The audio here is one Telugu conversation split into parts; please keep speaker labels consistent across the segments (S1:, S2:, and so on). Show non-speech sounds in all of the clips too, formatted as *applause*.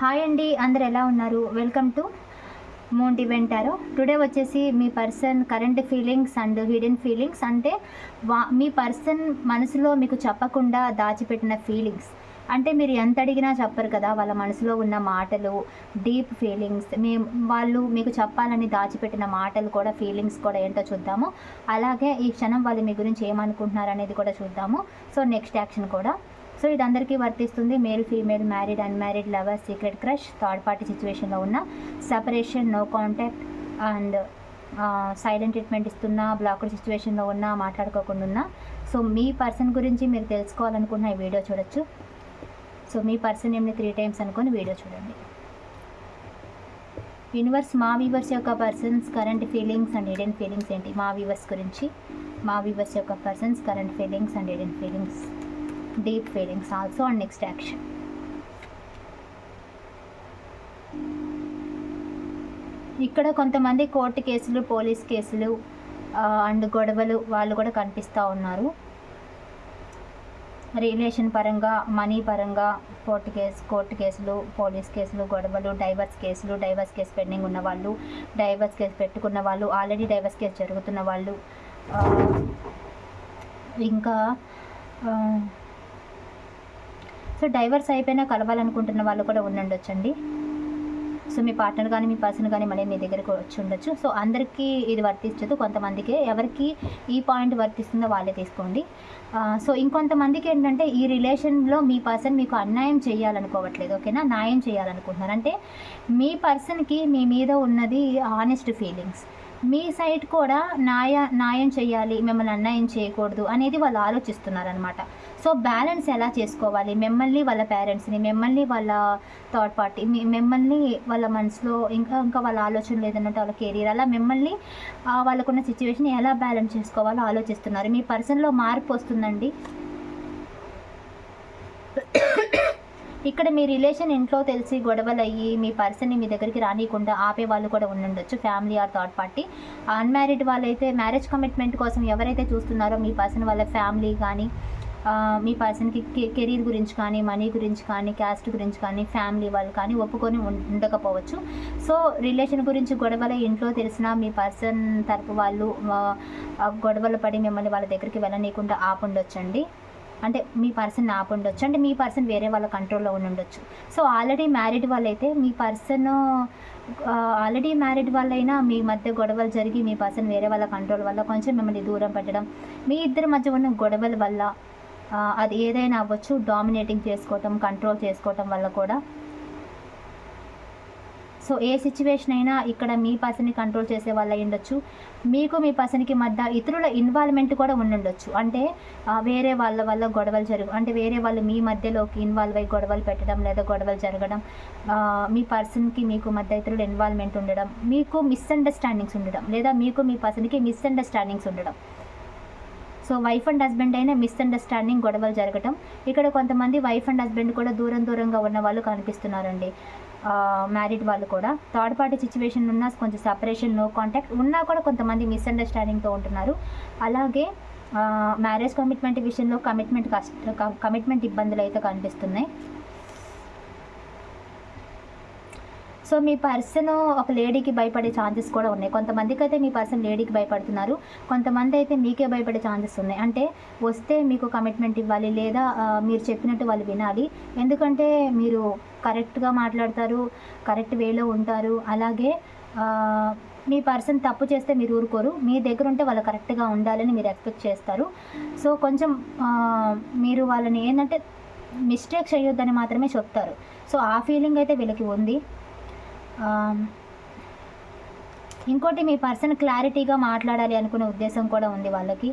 S1: హాయ్ అండి అందరు ఎలా ఉన్నారు? Welcome to Monty Ventaro today వచ్చేసి మీ person current feelings and hidden feelings అంటే వా మీ పర్సన్ మనసులో మీకు చెప్పకుండా దాచిపెట్టిన ఫీలింగ్స్ అంటే మీరు ఎంత అడిగినా చెప్పరు కదా వాళ్ళ మనసులో ఉన్న మాటలు డీప్ ఫీలింగ్స్ మీ వాళ్ళు మీకు చెప్పాలని దాచిపెట్టిన మాటలు కూడా ఫీలింగ్స్ కూడా ఏంటో చూద్దాము. అలాగే ఈ క్షణం వాళ్ళు మీ గురించి ఏమనుకుంటున్నారు అనేది కూడా చూద్దాము. సో నెక్స్ట్ యాక్షన్ కూడా. సో ఇది అందరికీ వర్తిస్తుంది. Male female married unmarried lover secret crush third party సిచ్యువేషన్లో ఉన్న separation no contact and silent treatment ఇస్తున్నా బ్లాక్డ్ సిచ్యువేషన్లో ఉన్నా మాట్లాడుకోకుండా ఉన్నా. సో మీ పర్సన్ గురించి మీరు తెలుసుకోవాలనుకున్న ఈ వీడియో చూడొచ్చు. సో మీ పర్సన్ ఏమి త్రీ టైమ్స్ అనుకొని వీడియో చూడండి. యూనివర్స్ మా వీవర్స్ యొక్క persons current feelings and hidden feelings ఏంటి? మా వీవర్స్ గురించి మా వీవర్స్ యొక్క persons current feelings and hidden feelings. Deep feelings also and next action ఇక్కడ కొంతమంది కోర్టు కేసులు పోలీస్ కేసులు అండ్ గొడవలు వాళ్ళు కూడా కనిపిస్తూ ఉన్నారు. రిలేషన్ పరంగా మనీ పరంగా కోర్టు కేసు కోర్టు కేసులు పోలీస్ కేసులు గొడవలు డైవర్స్ కేసులు డైవర్స్ కేసు పెండింగ్ ఉన్న వాళ్ళు డైవర్స్ కేసు పెట్టుకున్న వాళ్ళు ఆల్రెడీ డైవర్స్ కేసు జరుగుతున్న వాళ్ళు ఇంకా సో డైవర్స్ అయిపోయినా కలవాలనుకుంటున్న వాళ్ళు కూడా ఉండండొచ్చండి. సో మీ పార్ట్నర్ కానీ మీ పర్సన్ కానీ మళ్ళీ మీ దగ్గరకు వచ్చి ఉండొచ్చు సో అందరికీ ఇది వర్తించదు. కొంతమందికి ఎవరికి ఈ పాయింట్ వర్తిస్తుందో వాళ్ళే తీసుకోండి. సో ఇంకొంతమందికి ఏంటంటే ఈ రిలేషన్లో మీ పర్సన్ మీకు అన్యాయం చేయాలనుకోవట్లేదు. ఓకేనా? న్యాయం చేయాలనుకుంటున్నారు. అంటే మీ పర్సన్కి మీ మీద ఉన్నది ఆనెస్ట్ ఫీలింగ్స్ మీ సైడ్ కూడా న్యాయ న్యాయం చేయాలి మిమ్మల్ని అన్యాయం చేయకూడదు అనేది వాళ్ళు ఆలోచిస్తున్నారు అనమాట సో బ్యాలెన్స్ ఎలా చేసుకోవాలి? మిమ్మల్ని వాళ్ళ పేరెంట్స్ని మిమ్మల్ని వాళ్ళ థర్డ్ పార్టీ మీ మిమ్మల్ని వాళ్ళ మనసులో ఇంకా ఇంకా వాళ్ళ ఆలోచన లేదన్నట్టు వాళ్ళ కెరీర్ అలా మిమ్మల్ని వాళ్ళకున్న సిచ్యువేషన్ ఎలా బ్యాలెన్స్ చేసుకోవాలో ఆలోచిస్తున్నారు. మీ పర్సన్లో మార్పు వస్తుందండి? ఇక్కడ మీ రిలేషన్ ఇంట్లో తెలిసి గొడవలు అయ్యి మీ పర్సన్ని మీ దగ్గరికి రానియకుండా ఆపే వాళ్ళు కూడా ఉండొచ్చు family or third party. Unmarried వాళ్ళైతే మ్యారేజ్ కమిట్మెంట్ కోసం ఎవరైతే చూస్తున్నారో మీ పర్సన్ వాళ్ళ ఫ్యామిలీ కానీ మీ పర్సన్కి కెరీర్ గురించి కానీ మనీ గురించి కానీ క్యాస్ట్ గురించి కానీ ఫ్యామిలీ వాళ్ళు కానీ ఒప్పుకొని ఉండకపోవచ్చు. సో రిలేషన్ గురించి గొడవలు ఇంట్లో తెలిసినా మీ పర్సన్ తరపు వాళ్ళు గొడవలు పడి మిమ్మల్ని వాళ్ళ దగ్గరికి వెళ్ళనీయకుండా ఆపుండొచ్చండి. అంటే మీ పర్సన్ ఆపుండొచ్చు అంటే మీ పర్సన్ వేరే వాళ్ళ కంట్రోల్లో ఉండి ఉండొచ్చు. సో ఆల్రెడీ మ్యారీడ్ వాళ్ళైతే మీ పర్సన్ ఆల్రెడీ మ్యారీడ్ వాళ్ళైనా మీ మధ్య గొడవలు జరిగి మీ పర్సన్ వేరే వాళ్ళ కంట్రోల్ వల్ల కొంచెం మిమ్మల్ని దూరం పెట్టడం మీ ఇద్దరి మధ్య ఉన్న గొడవల వల్ల అది ఏదైనా అవ్వచ్చు. డామినేటింగ్ చేసుకోవటం కంట్రోల్ చేసుకోవటం వల్ల కూడా సో ఏ సిచ్యువేషన్ అయినా ఇక్కడ మీ పర్సన్ని కంట్రోల్ చేసే వాళ్ళు ఉండొచ్చు. మీకు మీ పర్సన్కి మధ్య ఇతరుల ఇన్వాల్వ్మెంట్ కూడా ఉండుండొచ్చు అంటే వేరే వాళ్ళ వల్ల గొడవలు జరుగు అంటే వేరే వాళ్ళు మీ మధ్యలోకి ఇన్వాల్వ్ అయ్యి గొడవలు పెట్టడం లేదా గొడవలు జరగడం మీ పర్సన్కి మీకు మధ్య ఇతరుల ఇన్వాల్వ్మెంట్ ఉండడం మీకు మిస్అండర్స్టాండింగ్స్ ఉండడం లేదా మీకు మీ పర్సన్కి మిస్అండర్స్టాండింగ్స్ ఉండడం. సో వైఫ్ అండ్ హస్బెండ్ అయినా మిస్అండర్స్టాండింగ్ గొడవలు జరగటం. ఇక్కడ కొంతమంది వైఫ్ అండ్ హస్బెండ్ కూడా దూరం దూరంగా ఉన్న వాళ్ళు కనిపిస్తున్నారండి. మ్యారీడ్ వాళ్ళు కూడా. థర్డ్ పార్టీ సిచ్యువేషన్ ఉన్నా కొంచెం సపరేషన్ నో కాంటాక్ట్ ఉన్నా కూడా కొంతమంది మిస్అండర్స్టాండింగ్తో ఉంటున్నారు. అలాగే మ్యారేజ్ కమిట్మెంట్ విషయంలో కమిట్మెంట్ కష్ట కమిట్మెంట్ ఇబ్బందులు అయితే కనిపిస్తున్నాయి. సో మీ పర్సన్ ఒక లేడీకి భయపడే ఛాన్సెస్ కూడా ఉన్నాయి. కొంతమందికి అయితే మీ పర్సన్ లేడీకి భయపడుతున్నారు. కొంతమంది అయితే మీకే భయపడే ఛాన్సెస్ ఉన్నాయి. అంటే వస్తే మీకు కమిట్మెంట్ ఇవ్వాలి లేదా మీరు చెప్పినట్టు వాళ్ళు వినాలి. ఎందుకంటే మీరు కరెక్ట్గా మాట్లాడతారు కరెక్ట్ వేలో ఉంటారు. అలాగే మీ పర్సన్ తప్పు చేస్తే మీరు ఊరుకోరు. మీ దగ్గర ఉంటే వాళ్ళు కరెక్ట్గా ఉండాలని మీరు ఎక్స్పెక్ట్ చేస్తారు. సో కొంచెం మీరు వాళ్ళని ఏంటంటే మిస్టేక్ చేయొద్దని మాత్రమే చెప్తారు. సో ఆ ఫీలింగ్ అయితే వీళ్ళకి ఉంది. ఇంకోటి మీ పర్సన్ క్లారిటీగా మాట్లాడాలి అనుకునే ఉద్దేశం కూడా ఉంది వాళ్ళకి.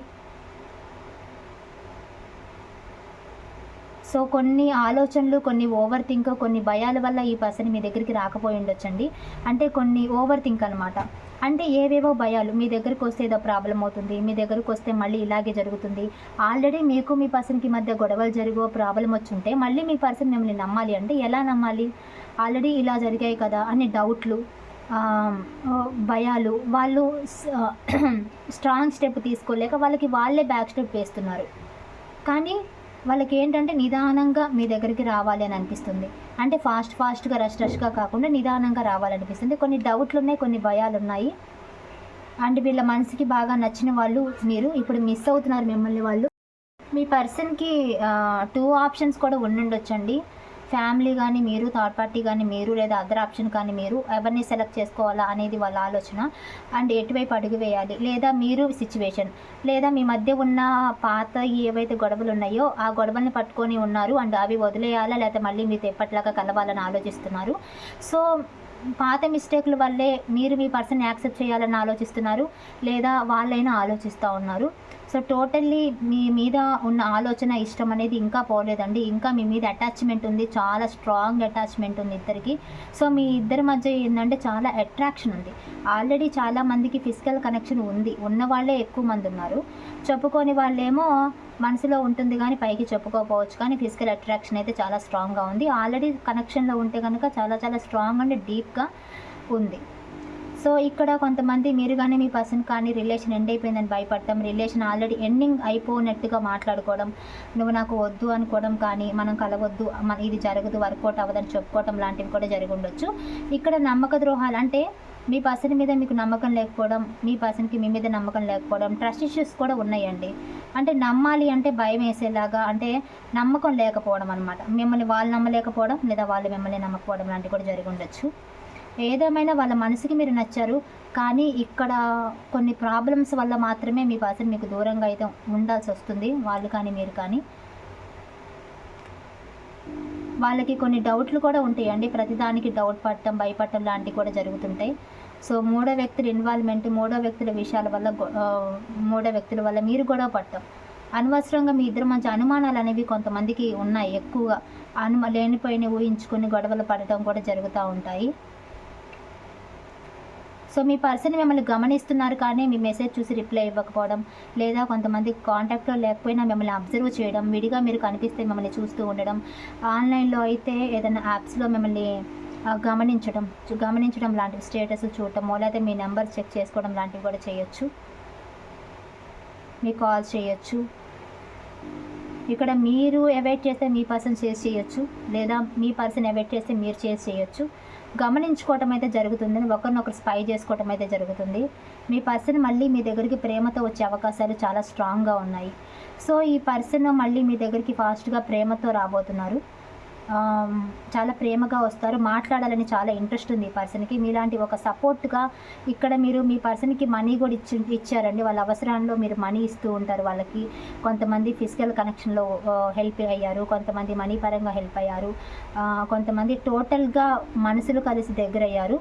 S1: సో కొన్ని ఆలోచనలు కొన్ని ఓవర్ థింక్ కొన్ని భయాల వల్ల ఈ పర్సన్ మీ దగ్గరికి రాకపోయి ఉండొచ్చండి. అంటే కొన్ని ఓవర్ థింక్ అనమాట అంటే ఏవేవో భయాలు మీ దగ్గరికి వస్తే ఏదో ప్రాబ్లం అవుతుంది మీ దగ్గరికి వస్తే మళ్ళీ ఇలాగే జరుగుతుంది. ఆల్రెడీ మీకు మీ పర్సన్కి మధ్య గొడవలు జరిగో ప్రాబ్లం వచ్చుంటే మళ్ళీ మీ పర్సన్ మిమ్మల్ని నమ్మాలి అంటే ఎలా నమ్మాలి? ఆల్రెడీ ఇలా జరిగాయి కదా అని డౌట్లు భయాలు వాళ్ళు స్ట్రాంగ్ స్టెప్ *clears throat* తీసుకోలేక వాళ్ళకి వాళ్ళే బ్యాక్ స్టెప్ వేస్తున్నారు. కానీ వాళ్ళకి ఏంటంటే నిదానంగా మీ దగ్గరికి రావాలి అని అనిపిస్తుంది. అంటే ఫాస్ట్ ఫాస్ట్గా రష్ రష్గా కాకుండా నిదానంగా రావాలనిపిస్తుంది. కొన్ని డౌట్లు ఉన్నాయి కొన్ని భయాలు ఉన్నాయి అండ్ వీళ్ళ మనసుకి బాగా నచ్చిన వాళ్ళు మీరు. ఇప్పుడు మిస్ అవుతున్నారు మిమ్మల్ని వాళ్ళు. మీ పర్సన్కి టూ ఆప్షన్స్ కూడా ఉండుండొచ్చండి. ఫ్యామిలీ కానీ మీరు థర్డ్ పార్టీ కానీ మీరు లేదా అదర్ ఆప్షన్ కానీ మీరు ఎవరిని సెలెక్ట్ చేసుకోవాలా అనేది వాళ్ళ ఆలోచన. అండ్ ఎటువైపు అడుగు వేయాలి? లేదా మీరు సిచ్యువేషన్ లేదా మీ మధ్య ఉన్న పాత ఏవైతే గొడవలు ఉన్నాయో ఆ గొడవల్ని పట్టుకొని ఉన్నారు అండ్ అవి వదిలేయాలా? లేదా మళ్ళీ మీతో ఎప్పటిలాగా కలవాలని ఆలోచిస్తున్నారు? సో పాత మిస్టేక్ల వల్లే మీరు మీ పర్సన్ యాక్సెప్ట్ చేయాలని ఆలోచిస్తున్నారు లేదా వాళ్ళైనా ఆలోచిస్తూ ఉన్నారు? సో టోటల్లీ మీ మీద ఉన్న ఆలోచన ఇష్టం అనేది ఇంకా పోలేదండి. ఇంకా మీ మీద అటాచ్మెంట్ ఉంది. చాలా స్ట్రాంగ్ అటాచ్మెంట్ ఉంది ఇద్దరికి. సో మీ ఇద్దరి మధ్య ఏంటంటే చాలా అట్రాక్షన్ ఉంది. ఆల్రెడీ చాలా మందికి ఫిజికల్ కనెక్షన్ ఉంది. ఉన్న వాళ్ళే ఎక్కువ మంది ఉన్నారు. చెప్పుకొని వాళ్ళేమో మనసులో ఉంటుంది కానీ పైకి చెప్పుకోకపోవచ్చు. కానీ ఫిజికల్ అట్రాక్షన్ అయితే చాలా స్ట్రాంగ్గా ఉంది. ఆల్రెడీ కనెక్షన్లో ఉంటే కనుక చాలా చాలా స్ట్రాంగ్ అండ్ డీప్గా ఉంది. సో ఇక్కడ కొంతమంది మీరు కానీ మీ పర్సన్ కానీ రిలేషన్ ఎండ్ అయిపోయిందని భయపడటం రిలేషన్ ఆల్రెడీ ఎండింగ్ అయిపోయినట్టుగా మాట్లాడుకోవడం నువ్వు నాకు వద్దు అనుకోవడం కానీ మనం కలవద్దు ఇది జరగదు వర్కౌట్ అవ్వదని చెప్పుకోవడం లాంటివి కూడా జరిగి ఉండొచ్చు. ఇక్కడ నమ్మక ద్రోహాలు అంటే మీ పర్సన్ మీద మీకు నమ్మకం లేకపోవడం మీ పర్సన్కి మీ మీద నమ్మకం లేకపోవడం ట్రస్ట్ ఇష్యూస్ కూడా ఉన్నాయండి. అంటే నమ్మాలి అంటే భయం వేసేలాగా అంటే నమ్మకం లేకపోవడం అనమాట మిమ్మల్ని వాళ్ళు నమ్మలేకపోవడం లేదా వాళ్ళు మిమ్మల్ని నమ్మకపోవడం లాంటివి కూడా జరిగి ఉండొచ్చు. ఏదేమైనా వాళ్ళ మనసుకి మీరు నచ్చారు కానీ ఇక్కడ కొన్ని ప్రాబ్లమ్స్ వల్ల మాత్రమే మీ పర్సన్ మీకు దూరంగా అయితే ఉండాల్సి వస్తుంది వాళ్ళు కానీ మీరు కానీ. వాళ్ళకి కొన్ని డౌట్లు కూడా ఉంటాయండి. ప్రతిదానికి డౌట్ పడటం భయపడటం లాంటివి కూడా జరుగుతుంటాయి. సో మూడో వ్యక్తుల ఇన్వాల్వ్మెంట్ మూడో వ్యక్తుల విషయాల వల్ల మూడో వ్యక్తుల వల్ల మీరు గొడవ పడటం. అనవసరంగా మీ ఇద్దరు మంచి అనుమానాలు అనేవి కొంతమందికి ఉన్నాయి ఎక్కువగా. అనుమ లేనిపోయిన ఊహించుకొని గొడవలు పడటం కూడా జరుగుతూ ఉంటాయి. సో మీ పర్సన్ మిమ్మల్ని గమనిస్తున్నారు కానీ మీ మెసేజ్ చూసి రిప్లై ఇవ్వకపోవడం లేదా కొంతమంది కాంటాక్ట్లో లేకపోయినా మిమ్మల్ని అబ్జర్వ్ చేయడం విడిగా మీరు కనిపిస్తే మిమ్మల్ని చూస్తూ ఉండడం ఆన్లైన్లో అయితే ఏదైనా యాప్స్లో మిమ్మల్ని గమనించడం గమనించడం లాంటివి స్టేటస్ చూడటమో లేదా మీ నెంబర్ చెక్ చేసుకోవడం లాంటివి కూడా చేయొచ్చు. మీ కాల్ చేయొచ్చు. ఇక్కడ మీరు అవాయిడ్ చేస్తే మీ పర్సన్ చేసి చేయొచ్చు లేదా మీ పర్సన్ అవాయిడ్ చేస్తే మీరు చేసి చేయొచ్చు. గమనించుకోవటం అయితే జరుగుతుంది ఒకరినొకరు స్పై చేసుకోవటం అయితే జరుగుతుంది. మీ పర్సన్ మళ్ళీ మీ దగ్గరికి ప్రేమతో వచ్చే అవకాశాలు చాలా స్ట్రాంగ్గా ఉన్నాయి. సో ఈ పర్సన్ మళ్ళీ మీ దగ్గరికి ఫాస్ట్గా ప్రేమతో రాబోతున్నారు. చాలా ప్రేమగా వస్తారు. మాట్లాడాలని చాలా ఇంట్రెస్ట్ ఉంది ఈ పర్సన్కి మీలాంటి ఒక సపోర్ట్గా ఇక్కడ మీరు మీ పర్సన్కి మనీ కూడా ఇచ్చి ఇచ్చారండి. వాళ్ళ అవసరాల్లో మీరు మనీ ఇస్తూ ఉంటారు వాళ్ళకి. కొంతమంది ఫిజికల్ కనెక్షన్లో హెల్ప్ అయ్యారు. కొంతమంది మనీ పరంగా హెల్ప్ అయ్యారు. కొంతమంది టోటల్గా మనసులు కలిసి దగ్గరయ్యారు.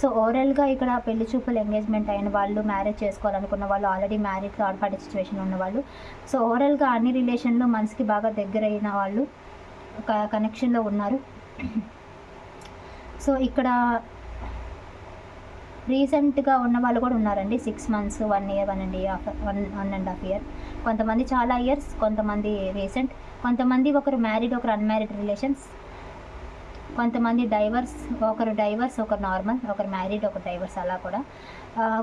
S1: సో ఓవరాల్గా ఇక్కడ పెళ్ళి చూపులు ఎంగేజ్మెంట్ అయిన వాళ్ళు మ్యారేజ్ చేసుకోవాలనుకున్న వాళ్ళు already marriage third party situation ఉన్న వాళ్ళు సో ఓవరాల్గా అన్ని రిలేషన్లో మనసుకి బాగా దగ్గరైన వాళ్ళు. కనెక్షన్లో ఉన్నారు. సో ఇక్కడ రీసెంట్గా ఉన్న వాళ్ళు కూడా ఉన్నారండి. Six months one year one and half one one and half year కొంతమంది చాలా ఇయర్స్ కొంతమంది రీసెంట్ కొంతమంది ఒకరు మ్యారీడ్ ఒకరు అన్మ్యారీడ్ రిలేషన్స్ కొంతమంది డైవర్స్ ఒకరు డైవర్స్ ఒకరు నార్మల్ ఒకరు మ్యారీడ్ ఒకరు డైవర్స్ అలా కూడా.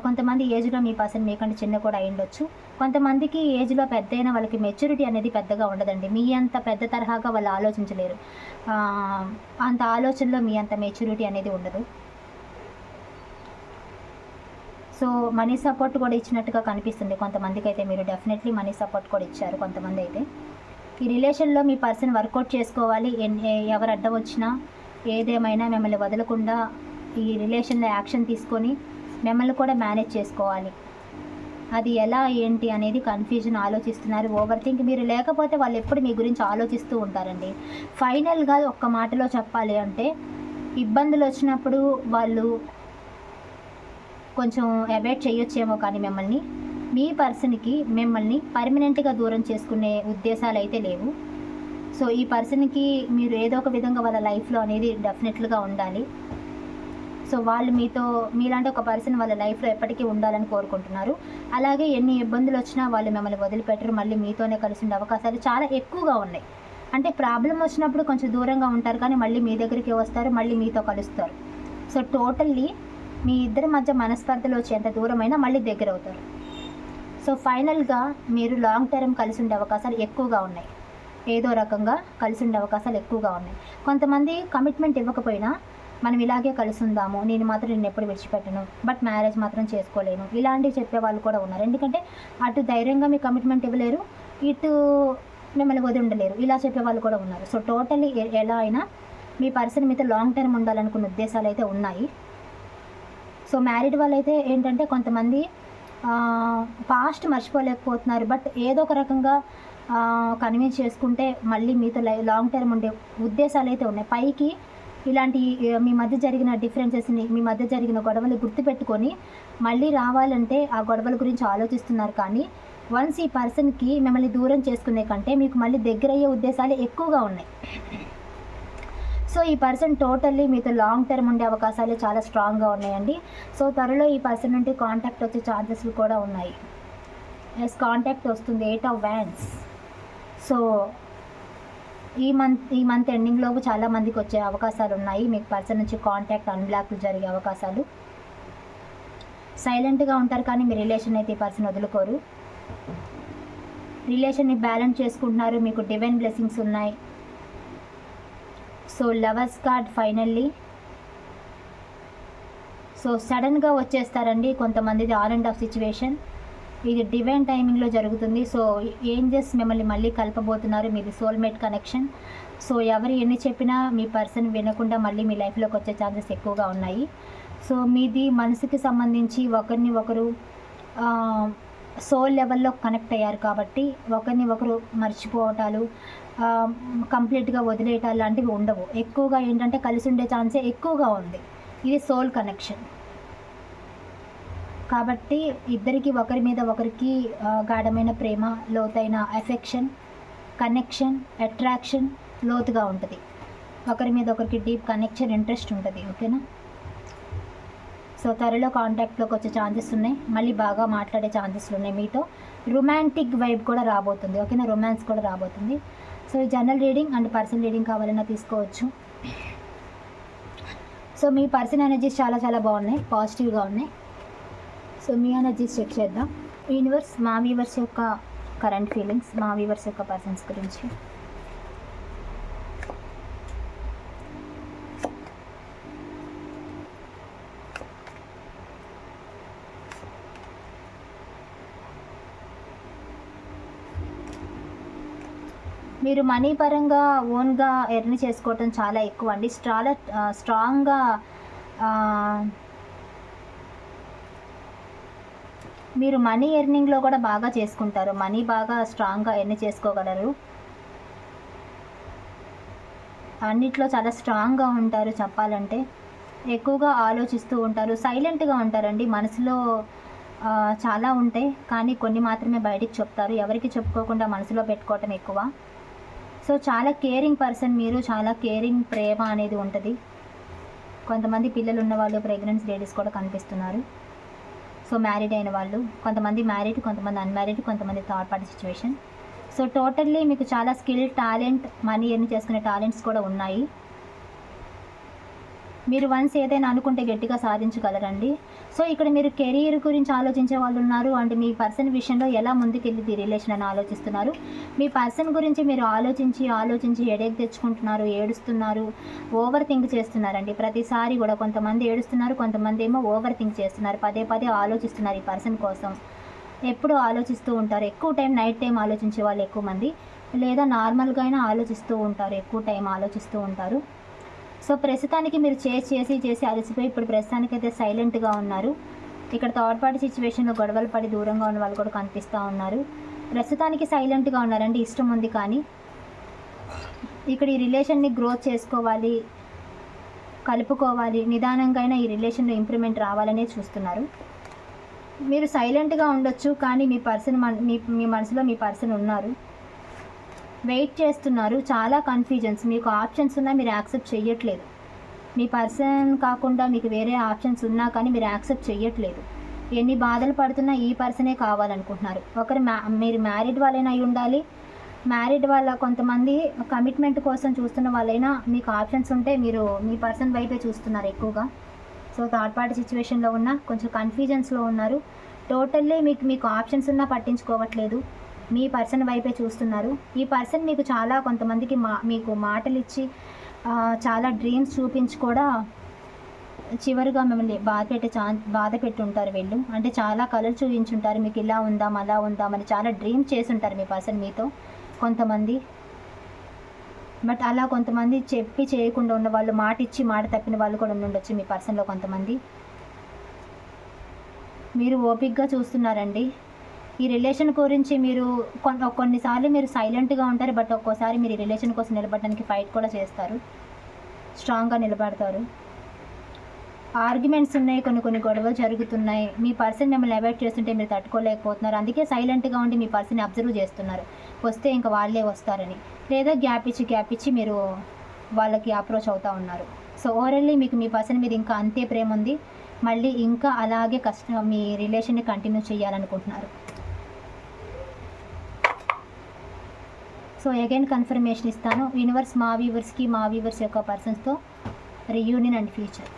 S1: కొంతమంది ఏజ్లో మీ పర్సన్ మీకంటే చిన్న కూడా అయ్యుండొచ్చు. కొంతమందికి ఏజ్లో పెద్ద అయిన వాళ్ళకి మెచ్యూరిటీ అనేది పెద్దగా ఉండదండి. మీ అంత పెద్ద తరహాగా వాళ్ళు ఆలోచించలేరు. అంత ఆలోచనలో మీ అంత మెచ్యూరిటీ అనేది ఉండదు. సో మనీ సపోర్ట్ కూడా ఇచ్చినట్టుగా కనిపిస్తుంది. కొంతమందికి అయితే మీరు డెఫినెట్లీ మనీ సపోర్ట్ కూడా ఇచ్చారు కొంతమంది అయితే ఈ రిలేషన్లో మీ పర్సన్ వర్కౌట్ చేసుకోవాలి. ఎన్- ఏ- ఎవరు అడ్డం వచ్చినా ఏదేమైనా మిమ్మల్ని వదలకుండా ఈ రిలేషన్లో యాక్షన్ తీసుకొని మిమ్మల్ని కూడా మేనేజ్ చేసుకోవాలి. అది ఎలా ఏంటి అనేది కన్ఫ్యూజన్ ఆలోచిస్తున్నారు. ఓవర్ థింక్ మీరు లేకపోతే వాళ్ళు ఎప్పుడు మీ గురించి ఆలోచిస్తూ ఉంటారండి. ఫైనల్గా ఒక్క మాటలో చెప్పాలి అంటే ఇబ్బందులు వచ్చినప్పుడు వాళ్ళు కొంచెం అవాయిడ్ చేయొచ్చేమో కానీ మిమ్మల్ని మీ పర్సన్కి మిమ్మల్ని పర్మనెంట్గా దూరం చేసుకునే ఉద్దేశాలు అయితే లేవు. సో ఈ పర్సన్కి మీరు ఏదో ఒక విధంగా వాళ్ళ లైఫ్లో అనేది డెఫినెట్లుగా ఉండాలి. సో వాళ్ళు మీతో మీలాంటి ఒక పర్సన్ వాళ్ళ లైఫ్లో ఎప్పటికీ ఉండాలని కోరుకుంటున్నారు. అలాగే ఎన్ని ఇబ్బందులు వచ్చినా వాళ్ళు మిమ్మల్ని వదిలిపెట్టరు మళ్ళీ మీతోనే కలిసి ఉండే అవకాశాలు చాలా ఎక్కువగా ఉన్నాయి. అంటే ప్రాబ్లం వచ్చినప్పుడు కొంచెం దూరంగా ఉంటారు కానీ మళ్ళీ మీ దగ్గరికి వస్తారు మళ్ళీ మీతో కలుస్తారు. సో టోటల్లీ మీ ఇద్దరి మధ్య మనస్పర్ధలు వచ్చి ఎంత దూరమైనా మళ్ళీ దగ్గర అవుతారు సో ఫైనల్గా మీరు లాంగ్ టర్మ్ కలిసి ఉండే అవకాశాలు ఎక్కువగా ఉన్నాయి. ఏదో రకంగా కలిసి ఉండే అవకాశాలు ఎక్కువగా ఉన్నాయి. కొంతమంది కమిట్మెంట్ ఇవ్వకపోయినా మనం ఇలాగే కలిసి ఉందాము నేను మాత్రం నేను ఎప్పుడు విడిచిపెట్టను బట్ మ్యారేజ్ మాత్రం చేసుకోలేను ఇలాంటివి చెప్పే వాళ్ళు కూడా ఉన్నారు. ఎందుకంటే అటు ధైర్యంగా మీ కమిట్మెంట్ ఇవ్వలేరు ఇటు మిమ్మల్ని వదిలి ఉండలేరు ఇలా చెప్పే వాళ్ళు కూడా ఉన్నారు. సో టోటలీ ఎలా అయినా మీ పర్సన్ మీతో లాంగ్ టర్మ్ ఉండాలనుకున్న ఉద్దేశాలు అయితే ఉన్నాయి. సో మ్యారీడ్ వాళ్ళు అయితే ఏంటంటే కొంతమంది పాస్ట్ మర్చిపోలేకపోతున్నారు. బట్ ఏదో ఒక రకంగా కన్విన్స్ చేసుకుంటే మళ్ళీ మీతో లై లాంగ్ టర్మ్ ఉండే ఉద్దేశాలు అయితే ఉన్నాయి. పైకి ఇలాంటి మీ మధ్య జరిగిన డిఫరెన్సెస్ని మీ మధ్య జరిగిన గొడవలు గుర్తుపెట్టుకొని మళ్ళీ రావాలంటే ఆ గొడవల గురించి ఆలోచిస్తున్నారు. కానీ వన్స్ ఈ పర్సన్కి మిమ్మల్ని దూరం చేసుకునే కంటే మీకు మళ్ళీ దగ్గర అయ్యే ఉద్దేశాలు ఎక్కువగా ఉన్నాయి. సో ఈ పర్సన్ టోటల్లీ మీతో లాంగ్ టర్మ్ ఉండే అవకాశాలు చాలా స్ట్రాంగ్గా ఉన్నాయండి. సో త్వరలో ఈ పర్సన్ నుండి కాంటాక్ట్ వచ్చే ఛాన్సెస్ కూడా ఉన్నాయి. ఎస్ కాంటాక్ట్ వస్తుంది ఎయిట్ ఆఫ్ వ్యాన్స్ సో ఈ మంత్ ఈ మంత్ ఎండింగ్లోపు చాలా మందికి వచ్చే అవకాశాలు ఉన్నాయి. మీకు పర్సన్ నుంచి కాంటాక్ట్ అన్బ్లాక్ జరిగే అవకాశాలు. సైలెంట్గా ఉంటారు కానీ మీ రిలేషన్ అయితే ఈ పర్సన్ వదులుకోరు. రిలేషన్ని బ్యాలెన్స్ చేసుకుంటున్నారు. మీకు డివైన్ బ్లెస్సింగ్స్ ఉన్నాయి. So lovers card finally. So సడన్గా వచ్చేస్తారండి కొంతమందిది ఆల్ అండ్ ఆఫ్ సిచ్యువేషన్. ఇది డివైన్ టైమింగ్లో జరుగుతుంది. సో ఏంజెస్ మిమ్మల్ని మళ్ళీ కలపబోతున్నారు మీది సోల్మేట్ కనెక్షన్. సో ఎవరు ఎన్ని చెప్పినా మీ పర్సన్ వినకుండా మళ్ళీ మీ లైఫ్లోకి వచ్చే ఛాన్సెస్ ఎక్కువగా ఉన్నాయి. సో మీది మనసుకి సంబంధించి ఒకరిని ఒకరు సోల్ లెవెల్లో కనెక్ట్ అయ్యారు కాబట్టి ఒకరిని ఒకరు మర్చిపోవటాలు కంప్లీట్గా వదిలేయటాలు లాంటివి ఉండవు. ఎక్కువగా ఏంటంటే కలిసి ఉండే ఛాన్సే ఎక్కువగా ఉంది. ఇది సోల్ కనెక్షన్ కాబట్టి ఇద్దరికి ఒకరి మీద ఒకరికి గాఢమైన ప్రేమ లోతైన ఎఫెక్షన్ కనెక్షన్ అట్రాక్షన్ లోతుగా ఉంటుంది. ఒకరి మీద ఒకరికి డీప్ కనెక్షన్ ఇంట్రెస్ట్ ఉంటుంది. ఓకేనా సో త్వరలో కాంటాక్ట్లోకి వచ్చే ఛాన్సెస్ ఉన్నాయి. మళ్ళీ బాగా మాట్లాడే ఛాన్సెస్ ఉన్నాయి మీతో. రొమాంటిక్ వైబ్ కూడా రాబోతుంది. ఓకేనా రొమాన్స్ కూడా రాబోతుంది. సో ఈ general reading and personal reading కావాలన్నా తీసుకోవచ్చు. సో మీ పర్సన్ ఎనర్జీస్ చాలా చాలా బాగున్నాయి పాజిటివ్గా ఉన్నాయి. సో మీ ఎనర్జీస్ చెక్ చేద్దాం. యూనివర్స్ మా వీవర్స్ యొక్క కరెంట్ ఫీలింగ్స్ మా వీవర్స్ యొక్క పర్సన్స్ గురించి. మీరు మనీ పరంగా ఓన్గా ఎర్న్ చేసుకోవటం చాలా ఎక్కువ అండి. చాలా స్ట్రాంగ్గా మీరు మనీ ఎర్నింగ్లో కూడా బాగా చేసుకుంటారు. మనీ బాగా స్ట్రాంగ్గా ఎర్న్ చేసుకోగలరు. అన్నిట్లో చాలా స్ట్రాంగ్గా ఉంటారు చెప్పాలంటే. ఎక్కువగా ఆలోచిస్తూ ఉంటారు. సైలెంట్గా ఉంటారండి. మనసులో చాలా ఉంటాయి. కానీ కొన్ని మాత్రమే బయటికి చెప్తారు. ఎవరికి చెప్పుకోకుండా మనసులో పెట్టుకోవటం ఎక్కువ. సో చాలా కేరింగ్ పర్సన్ మీరు చాలా కేరింగ్ ప్రేమ అనేది ఉంటుంది. కొంతమంది పిల్లలు ఉన్న వాళ్ళు ప్రెగ్నెన్సీ లేడీస్ కూడా కనిపిస్తున్నారు. సో మ్యారీడ్ అయిన వాళ్ళు కొంతమంది మ్యారీడ్ కొంతమంది అన్మ్యారీడ్ కొంతమంది third party situation so totally మీకు చాలా స్కిల్ టాలెంట్ మనీ ఎర్న్ చేసుకునే టాలెంట్స్ కూడా ఉన్నాయి. మీరు వన్స్ ఏదైనా అనుకుంటే గట్టిగా సాధించగలరండి. సో ఇక్కడ మీరు కెరీర్ గురించి ఆలోచించే వాళ్ళు ఉన్నారు. అండ్ మీ పర్సన్ విషయంలో ఎలా ముందుకెళ్ళింది రిలేషన్ అని ఆలోచిస్తున్నారు. మీ పర్సన్ గురించి మీరు ఆలోచించి ఆలోచించి ఎడెక్ తెచ్చుకుంటున్నారు ఏడుస్తున్నారు ఓవర్ థింక్ చేస్తున్నారండి. ప్రతిసారి కూడా కొంతమంది ఏడుస్తున్నారు కొంతమంది ఏమో ఓవర్ థింక్ చేస్తున్నారు. పదే పదే ఆలోచిస్తున్నారు ఈ పర్సన్ కోసం. ఎప్పుడు ఆలోచిస్తూ ఉంటారు. ఎక్కువ టైం నైట్ టైం ఆలోచించే వాళ్ళు ఎక్కువ మంది. లేదా నార్మల్గా అయినా ఆలోచిస్తూ ఉంటారు. ఎక్కువ టైం ఆలోచిస్తూ ఉంటారు. సో ప్రస్తుతానికి మీరు చేసి చేసి చేసి అలసిపోయి ఇప్పుడు ప్రస్తుతానికైతే సైలెంట్గా ఉన్నారు. ఇక్కడ థర్డ్ పార్టీ సిచ్యువేషన్లో గొడవలు పడి దూరంగా ఉన్న వాళ్ళు కూడా కనిపిస్తూ ఉన్నారు. ప్రస్తుతానికి సైలెంట్గా ఉన్నారండి ఇష్టం ఉంది కానీ. ఇక్కడ ఈ రిలేషన్ని గ్రోత్ చేసుకోవాలి కలుపుకోవాలి నిదానంగా అయినా ఈ రిలేషన్లో ఇంప్రూవ్మెంట్ రావాలనే చూస్తున్నారు. మీరు సైలెంట్గా ఉండొచ్చు కానీ మీ పర్సన్ మీ మీ మనసులో మీ పర్సన్ ఉన్నారు. వెయిట్ చేస్తున్నారు. చాలా కన్ఫ్యూజన్స్ మీకు ఆప్షన్స్ ఉన్నా మీరు యాక్సెప్ట్ చేయట్లేదు మీ పర్సన్ కాకుండా మీకు వేరే ఆప్షన్స్ ఉన్నా కానీ మీరు యాక్సెప్ట్ చేయట్లేదు ఎన్ని బాధలు పడుతున్నా ఈ పర్సనే కావాలనుకుంటున్నారు. ఒకరు మ్యా మీరు మ్యారీడ్ వాళ్ళైనా అయి ఉండాలి. మ్యారీడ్ వాళ్ళ కొంతమంది కమిట్మెంట్ కోసం చూస్తున్న వాళ్ళైనా మీకు ఆప్షన్స్ ఉంటే మీరు మీ పర్సన్ వైపే చూస్తున్నారు ఎక్కువగా. సో థర్డ్ పార్టీ సిచ్యువేషన్లో ఉన్న కొంచెం కన్ఫ్యూజన్స్లో ఉన్నారు. టోటల్లీ మీకు మీకు ఆప్షన్స్ ఉన్నా పట్టించుకోవట్లేదు. మీ పర్సన్ వైపే చూస్తున్నారు. ఈ పర్సన్ మీకు చాలా కొంతమందికి మా మీకు మాటలు ఇచ్చి చాలా డ్రీమ్స్ చూపించి కూడా చివరిగా మిమ్మల్ని బాధ పెట్టే ఛా బాధ పెట్టుంటారు వీళ్ళు. అంటే చాలా కలర్ చూపించుంటారు. మీకు ఇలా ఉందాం అలా ఉందామని చాలా డ్రీమ్ చేసి ఉంటారు మీ పర్సన్ మీతో కొంతమంది. బట్ అలా కొంతమంది చెప్పి చేయకుండా ఉన్న వాళ్ళు మాట ఇచ్చి మాట తప్పిన వాళ్ళు కూడా ఉండొచ్చు మీ పర్సన్లో కొంతమంది. మీరు ఓపిక్గా చూస్తున్నారండి. ఈ రిలేషన్ గురించి మీరు కొన్నిసార్లు మీరు సైలెంట్గా ఉంటారు బట్ ఒక్కోసారి మీరు ఈ రిలేషన్ కోసం నిలబడడానికి ఫైట్ కూడా చేస్తారు. స్ట్రాంగ్గా నిలబడతారు. ఆర్గ్యుమెంట్స్ ఉన్నాయి కొన్ని కొన్ని గొడవలు జరుగుతున్నాయి. మీ పర్సన్ మిమ్మల్ని అవాయిడ్ చేస్తుంటే మీరు తట్టుకోలేకపోతున్నారు. అందుకే సైలెంట్గా ఉండి మీ పర్సన్ అబ్జర్వ్ చేస్తున్నారు. వస్తే ఇంకా వాళ్ళే వస్తారని. లేదా గ్యాప్ ఇచ్చి గ్యాప్ ఇచ్చి మీరు వాళ్ళకి అప్రోచ్ అవుతూ ఉన్నారు. సో ఓవరాల్లీ మీకు మీ పర్సన్ మీద ఇంకా అంతే ప్రేమ ఉంది. మళ్ళీ ఇంకా అలాగే కష్టం మీ రిలేషన్ని కంటిన్యూ చేయాలనుకుంటున్నారు. సో అగైన్ కన్ఫర్మేషన్ ఇస్తాను. యూనివర్స్ మా వ్యూవర్స్కి మా వ్యూవర్స్ యొక్క పర్సన్స్తో రియూనియన్ అండ్ ఫ్యూచర్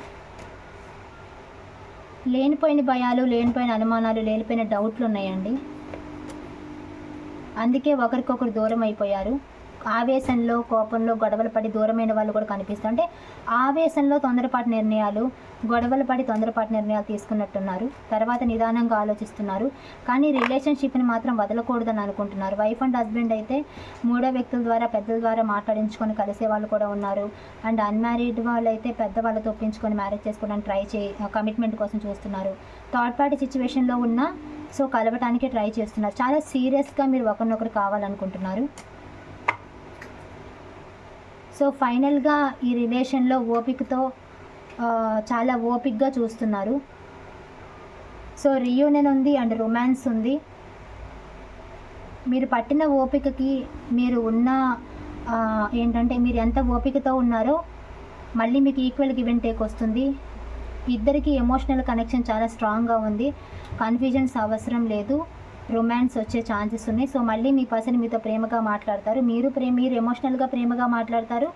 S1: లేనిపోయిన భయాలు లేనిపోయిన అనుమానాలు లేనిపోయిన డౌట్లు ఉన్నాయండి. అందుకే ఒకరికొకరు దూరం అయిపోయారు. ఆవేశంలో కోపంలో గొడవలు పడి దూరమైన వాళ్ళు కూడా కనిపిస్తారు. అంటే ఆవేశంలో తొందరపాటు నిర్ణయాలు గొడవలు పడి తొందరపాటు నిర్ణయాలు తీసుకున్నట్టున్నారు. తర్వాత నిదానంగా ఆలోచిస్తున్నారు. కానీ రిలేషన్షిప్ని మాత్రం వదలకూడదని అనుకుంటున్నారు. వైఫ్ అండ్ హస్బెండ్ అయితే మూడో వ్యక్తుల ద్వారా పెద్దల ద్వారా మాట్లాడించుకొని కలిసే వాళ్ళు కూడా ఉన్నారు. అండ్ అన్మ్యారీడ్ వాళ్ళు అయితే పెద్ద వాళ్ళతో ఒప్పించుకొని మ్యారేజ్ చేసుకోవడానికి ట్రై చే కమిట్మెంట్ కోసం చూస్తున్నారు. థర్డ్ పార్టీ సిచ్యువేషన్లో ఉన్న సో కలవటానికి ట్రై చేస్తున్నారు. చాలా సీరియస్గా మీరు ఒకరినొకరు కావాలనుకుంటున్నారు. సో ఫైనల్గా ఈ రిలేషన్లో ఓపికతో చాలా ఓపిక్గా చూస్తున్నారు. సో రియూనియన్ ఉంది అండ్ రొమాన్స్ ఉంది. మీరు పట్టిన ఓపికకి మీరు ఉన్న ఏంటంటే మీరు ఎంత ఓపికతో ఉన్నారో మళ్ళీ మీకు ఈక్వల్ గివ్ అండ్ టేక్ వస్తుంది. ఇద్దరికి ఎమోషనల్ కనెక్షన్ చాలా స్ట్రాంగ్గా ఉంది. కన్ఫ్యూజన్స్ అవసరం లేదు. రొమాన్స్ వచ్చే ఛాన్సెస్ ఉన్నాయి. సో మళ్ళీ మీ పర్సన్ మీతో ప్రేమగా మాట్లాడతారు. మీరు ప్రేమ మీరు ఎమోషనల్గా ప్రేమగా మాట్లాడతారు.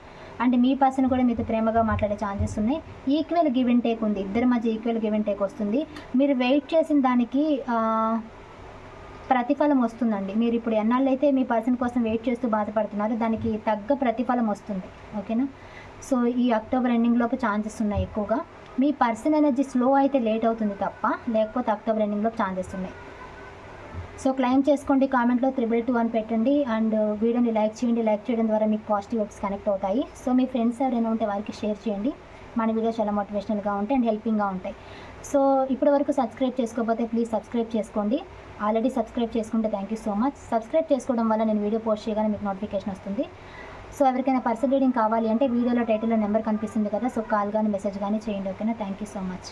S1: అండ్ మీ పర్సన్ కూడా మీతో ప్రేమగా మాట్లాడే ఛాన్సెస్ ఉన్నాయి. ఈక్వల్ గివ్ అండ్ టేక్ ఉంది. ఇద్దరి మధ్య ఈక్వల్ గివ్ అండ్ టేక్ వస్తుంది. మీరు వెయిట్ చేసిన దానికి ప్రతిఫలం వస్తుందండి. మీరు ఇప్పుడు ఎన్నాళ్ళు అయితే మీ పర్సన్ కోసం వెయిట్ చేస్తూ బాధపడుతున్నారు దానికి తగ్గ ప్రతిఫలం వస్తుంది. ఓకేనా సో ఈ అక్టోబర్ ఎండింగ్ లోపు ఛాన్సెస్ ఉన్నాయి ఎక్కువగా. మీ పర్సన్ ఎనర్జీ స్లో అయితే లేట్ అవుతుంది తప్ప లేకపోతే అక్టోబర్ ఎండింగ్ లోపు ఛాన్సెస్ ఉన్నాయి. సో క్లైమ్ చేసుకోండి కామెంట్లో త్రిబుల్ టూ అని పెట్టండి అండ్ వీడియోని లైక్ చేయండి లైక్ చేయడం ద్వారా మీకు పాజిటివ్ వర్క్స్ కనెక్ట్ అవుతాయి. సో మీ ఫ్రెండ్స్ ఎవరైనా ఉంటే వారికి షేర్ చేయండి. మన వీడియో చాలా మోటివేషనల్గా ఉంటాయి అండ్ హెల్పింగ్గా ఉంటాయి. సో ఇప్పటి వరకు సబ్స్క్రైబ్ చేసుకోకపోతే ప్లీజ్ సబ్స్క్రైబ్ చేసుకోండి. ఆల్రెడీ సబ్స్క్రైబ్ చేసుకుంటే thank you so much subscribe చేసుకోవడం వల్ల నేను వీడియో పోస్ట్ చేయగానే మీకు నోటిఫికేషన్ వస్తుంది. సో ఎవరికైనా పర్సన్ రీడింగ్ కావాలి అంటే వీడియోలో టైటిల్లో నెంబర్ కనిపిస్తుంది కదా సో కాల్ కానీ మెసేజ్ కానీ చేయండి ఓకేనా? Thank you so much